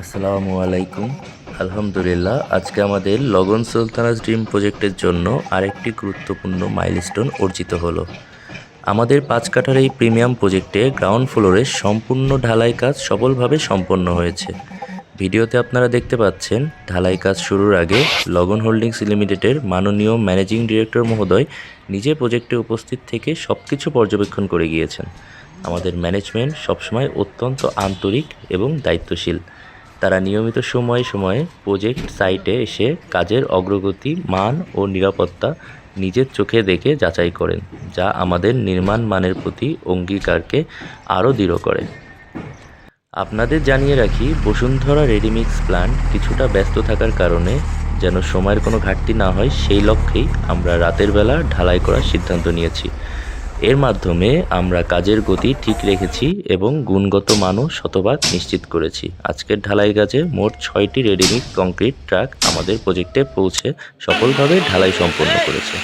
আসসালামু আলাইকুম। আলহামদুলিল্লাহ, আজকে আমাদের লগন সুলতানাস ড্রিম প্রজেক্টের জন্য আরেকটি গুরুত্বপূর্ণ মাইলস্টোন অর্জিত হলো। আমাদের পাঁচ কাঠার এই প্রিমিয়াম প্রজেক্টে গ্রাউন্ড ফ্লোরে সম্পূর্ণ ঢালাই কাজ সফলভাবে সম্পন্ন হয়েছে। ভিডিওতে আপনারা দেখতে পাচ্ছেন, ঢালাই কাজ শুরুর আগে লগন হোল্ডিংস লিমিটেডের মাননীয় ম্যানেজিং ডিরেক্টর মহোদয় নিজে প্রজেক্টে উপস্থিত থেকে সব কিছু পর্যবেক্ষণ করে গিয়েছেন। আমাদের ম্যানেজমেন্ট সবসময় অত্যন্ত আন্তরিক এবং দায়িত্বশীল। তারা নিয়মিত সময়ে সময়ে প্রজেক্ট সাইটে এসে কাজের অগ্রগতি, মান ও নিরাপত্তা নিজের চোখে দেখে যাচাই করেন, যা আমাদের নির্মাণ মানের প্রতি অঙ্গীকারকে আরও দৃঢ় করে। আপনাদের জানিয়ে রাখি, বসুন্ধরা রেডিমিক্স প্ল্যান্ট কিছুটা ব্যস্ত থাকার কারণে যেন সময়ের কোনো ঘাটতি না হয়, সেই লক্ষ্যেই আমরা রাতের বেলা ঢালাই করার সিদ্ধান্ত নিয়েছি। এর মাধ্যমে আমরা কাজের গতি ঠিক রেখেছি এবং গুণগত মানও শতভাগ নিশ্চিত করেছি। আজকের ঢালাই কাজে মোট ছয়টি রেডিমিক্স কংক্রিট ট্রাক আমাদের প্রজেক্টে পৌঁছে সফলভাবে ঢালাই সম্পন্ন করেছে।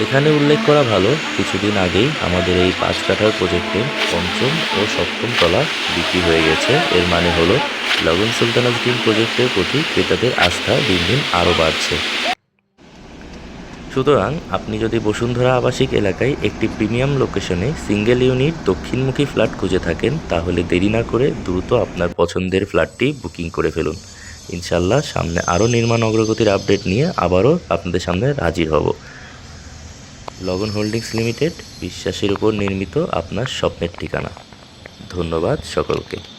এখানে উল্লেখ করা ভালো, কিছুদিন আগেই আমাদের এই পাঁচ কাঠার প্রজেক্টে পঞ্চম ও সপ্তম তলা বিক্রি হয়ে গেছে। এর মানে হলো, লগন সুলতানাজ স্কিম প্রজেক্টের প্রতি ক্রেতাদের আস্থা দিন দিন আরও বাড়ছে। সুতরাং আপনি যদি বসুন্ধরা আবাসিক এলাকায় একটি প্রিমিয়াম লোকেশনে সিঙ্গেল ইউনিট দক্ষিণমুখী ফ্ল্যাট খুঁজে থাকেন, তাহলে দেরি না করে দ্রুত আপনার পছন্দের ফ্ল্যাটটি বুকিং করে ফেলুন। ইনশাল্লাহ সামনে আরও নির্মাণ অগ্রগতির আপডেট নিয়ে আবারও আপনাদের সামনে হাজির হব। লগন হোল্ডিংস লিমিটেড, বিশ্বাসের উপর নির্মিত আপনার স্বপ্নের ঠিকানা। ধন্যবাদ সকলকে।